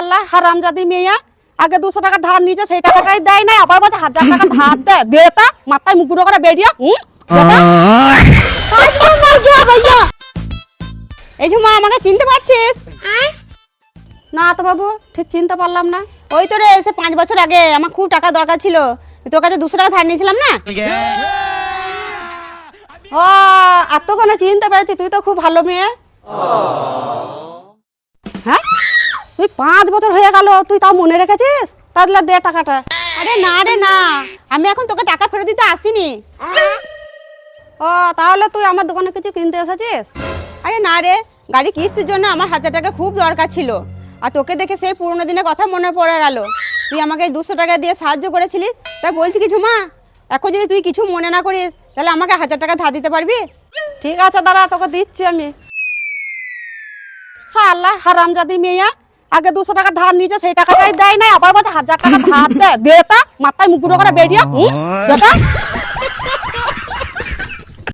আল্লাহ হারামজাদি মেয়া। আগে দুশো টাকা ধার নিয়েছে সেই টাকাটাই দেয় না আবার বলছে হাজার টাকা ধার দে দে তা মাথায় মুকুরো করে বেরিয়ে হুম? এই ঝুমা আমাকে চিনতে পারছিস? না তো বাবু ঠিক চিনতে পারলাম না। ওই তো রে সে পাঁচ বছর আগে আমার খুব টাকা দরকার ছিল। তোর কাছে দুশো টাকা ধার নিয়েছিলাম না? ও এতক্ষণে চিনতে পেরেছি তুই তো খুব ভালো মেয়ে। হ্যাঁ তুই পাঁচ বছর হয়ে গেল তুই তাও মনে রেখেছিস? তাহলে দে টাকাটা। আরে না রে না আমি এখন তোকে টাকা ফেরত দিতে আসিনি। ও তাহলে তুই আমার দোকানে কিছু কিনতে এসেছিস? আরে না রে গাড়ি কিস্তির জন্য আমার হাজার টাকা খুব দরকার ছিল। আর তোকে দেখে সেই পুরোনো দিনের কথা মনে পড়ে গেল। তুই আমাকে দুশো টাকা দিয়ে সাহায্য করেছিলিস? তাই বলছি কি ঝুমা এখন যদি তুই কিছু মনে না করিস তাহলে আমাকে হাজার টাকা ধার দিতে পারবি? ঠিক আছে দাঁড়া তোকে দিচ্ছি আমি। সাল্লাহ হারামজাদি মেয়া আগে দুশো টাকা ধার নিয়েছে, সেই টাকাটাই দেয় না আবার বলছে হাজার টাকা ধার দে দে তা, মাথায় মুকুটো করে বেরিয়ে।